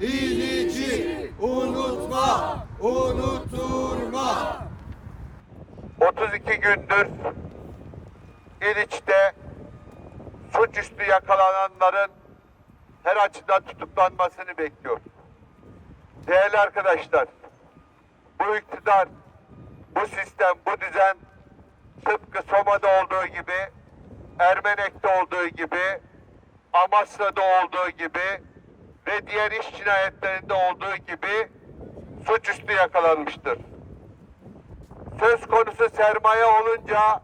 İliç'i unutma, unuturma. 32 gündür İliç'te suçüstü yakalananların her açıdan tutuklanmasını bekliyor. Değerli arkadaşlar, bu iktidar, bu sistem, bu düzen tıpkı Soma'da olduğu gibi, Ermenek'te olduğu gibi, Amasya'da olduğu gibi ve diğer iş cinayetlerinde olduğu gibi suçüstü yakalanmıştır söz konusu sermaye olunca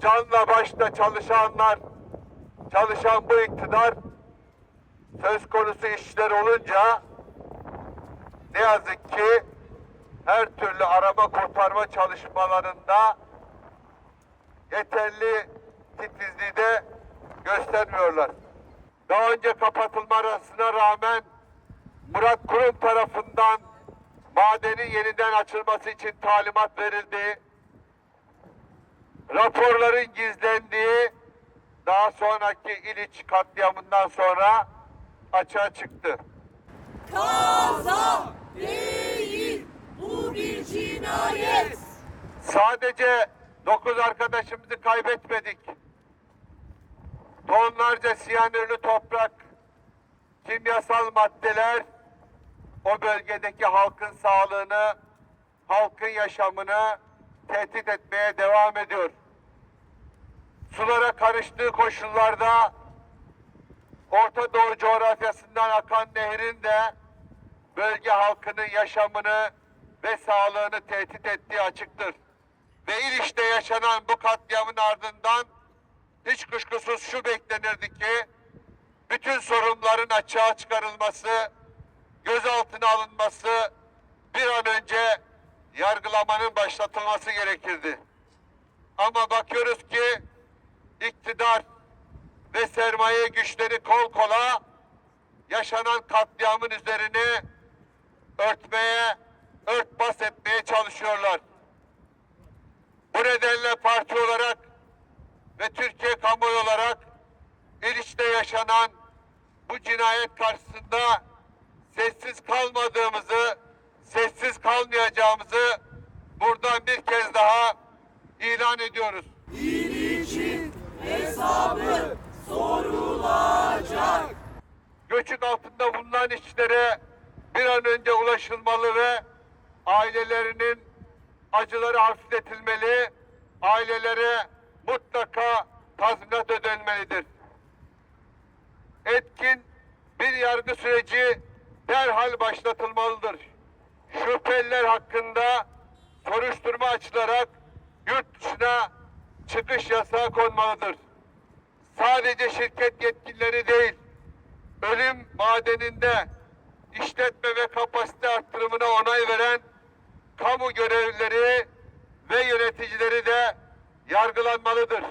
canla başla çalışanlar, çalışan bu iktidar söz konusu işler olunca ne yazık ki her türlü arama kurtarma çalışmalarında yeterli titizliği de göstermiyorlar. Daha önce kapatılmasına rağmen Murat Kurum tarafından madenin yeniden açılması için talimat verildi. Raporların gizlendiği daha sonraki İliç katliamından sonra açığa çıktı. Kaza değil, bu bir cinayet. Sadece 9 arkadaşımızı kaybetmedik. Tonlarca siyanürlü toprak, kimyasal maddeler o bölgedeki halkın sağlığını, halkın yaşamını tehdit etmeye devam ediyor. Sulara karıştığı koşullarda Orta Doğu coğrafyasından akan nehrin de bölge halkının yaşamını ve sağlığını tehdit ettiği açıktır. Ve İliç'te yaşanan bu katliamın ardından hiç kuşkusuz şu beklenirdi ki bütün sorunların açığa çıkarılması, gözaltına alınması, bir an önce yargılamanın başlatılması gerekirdi. Ama bakıyoruz ki iktidar ve sermaye güçleri kol kola yaşanan katliamın üzerine örtmeye, örtbas etmeye çalışıyorlar. Bu nedenle parti olarak ve Türkiye kamuoyu olarak İliç'te yaşanan bu cinayet karşısında sessiz kalmadığımızı, sessiz kalmayacağımızı buradan bir kez daha ilan ediyoruz. İliç'in hesabı sorulacak. göçük altında bulunan işçilere bir an önce ulaşılmalı ve ailelerinin acıları hafifletilmeli, ailelere mutlaka tazminat ödenmelidir. Etkin bir yargı süreci derhal başlatılmalıdır. Şüpheliler hakkında soruşturma açılarak yurt dışına çıkış yasağı konmalıdır. Sadece şirket yetkilileri değil, ölüm madeninde işletme ve kapasite arttırımına onay veren kamu görevlileri ve yöneticileri de yargılanmalıdır.